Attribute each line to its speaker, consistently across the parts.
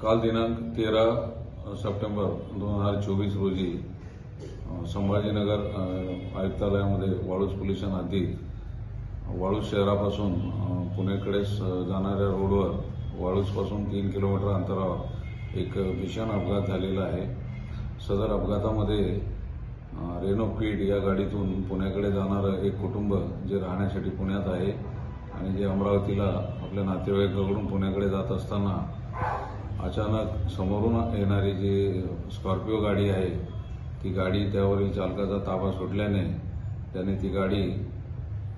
Speaker 1: काल दिनांक तेरा सप्टेंबर दोन हजार चोवीस रोजी संभाजीनगर आयुक्तालयामध्ये वाळूज पोलीस स्टेशन वाळूज शहरापासून पुणेकडे स- जाणाऱ्या रोडवर वाळूजपासून तीन किलोमीटर अंतरावर एक भीषण अपघात झालेला आहे. सदर अपघातामध्ये रेनो क्वीड या गाडीतून पुण्याकडे जाणारं एक कुटुंब जे राहण्यासाठी पुण्यात आहे आणि जे अमरावतीला आपल्या नातेवाईकाकडून पुण्याकडे जात असताना अचानक समोरून येणारी जी स्कॉर्पिओ गाडी आहे ती गाडी त्यावरील चालकाचा ताबा सुटल्याने त्याने ती गाडी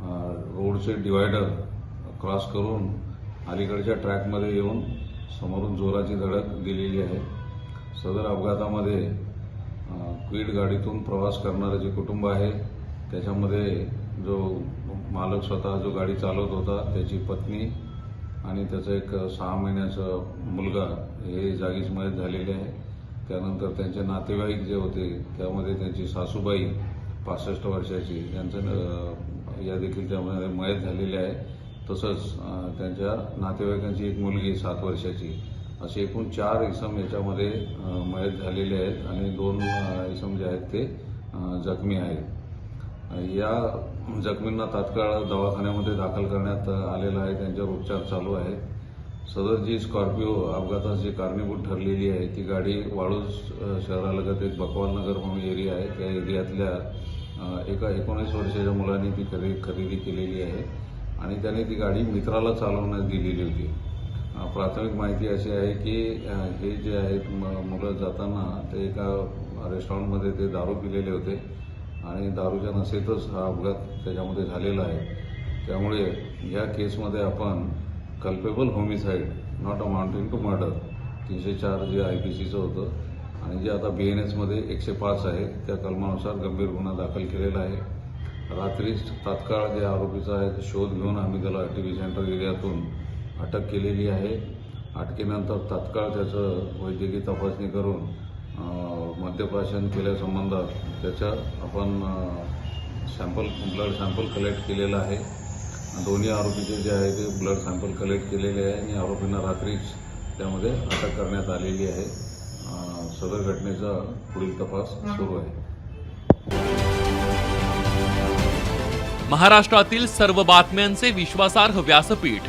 Speaker 1: रोडचे डिवायडर क्रॉस करून अलीकडच्या ट्रॅकमध्ये येऊन समोरून जोराची धडक दिलेली आहे. सदर अपघातामध्ये क्वीड गाडीतून प्रवास करणारं जे कुटुंब आहे त्याच्यामध्ये जो मालक स्वतः जो गाडी चालवत होता त्याची पत्नी आणि त्याचं एक सहा महिन्याचं मुलगा हे जागीच मयत झालेले आहे. त्यानंतर त्यांचे नातेवाईक जे होते त्यामध्ये त्यांची सासूबाई पासष्ट वर्षाची यांचं या देखील त्यामध्ये मयत झालेले आहे. तसंच त्यांच्या नातेवाईकांची एक मुलगी सात वर्षाची. असे एकूण चार इसम याच्यामध्ये मयत झालेले आहेत आणि दोन इसम जे आहेत ते जखमी आहेत. या जखमींना तात्काळ दवाखान्यामध्ये दाखल करण्यात आलेलं आहे. त्यांच्यावर उपचार चालू आहेत. सदर जी स्कॉर्पिओ अपघातात जी कारणीभूत ठरलेली आहे ती गाडी वाळूज शहरालगत एक बकवाल नगर म्हणून एरिया आहे. त्या एरियातल्या एका एकोणीस वर्षाच्या मुलांनी ती खरेदी खरेदी केलेली आहे आणि त्याने ती गाडी मित्राला चालवण्यात दिलेली होती. प्राथमिक माहिती अशी आहे की हे जे आहेत मुलं जाताना ते एका रेस्टॉरंटमध्ये ते दारू पिलेले होते. आणि दारूच्या नशेतच हा अपघात त्याच्यामध्ये झालेला आहे. त्यामुळे या केसमध्ये आपण culpable homicide not amounting to murder तीनशे चार जे आय पी सीचं होतं आणि जे आता बी एन एसमध्ये एकशे पाच आहे त्या कलमानुसार गंभीर गुन्हा दाखल केलेला आहे. रात्रीच तात्काळ जे आरोपीचा आहे शोध घेऊन आम्ही त्याला टी व्ही सेंटर एरियातून अटक केलेली आहे. अटकेनंतर तात्काळ त्याचं वैद्यकीय तपासणी करून मद्यप्राशन केल्यासंबंधात त्याच्या आपण सॅम्पल ब्लड सॅम्पल कलेक्ट केलेलं आहे. दोन्ही आरोपीचे जे आहे ते ब्लड सॅम्पल कलेक्ट केलेले आहे आणि आरोपींना रात्रीच त्यामध्ये अटक करण्यात आलेली आहे. सदर घटनेचा पुढील तपास सुरू आहे.
Speaker 2: महाराष्ट्रातील सर्व बातम्यांचे विश्वासार्ह व्यासपीठ.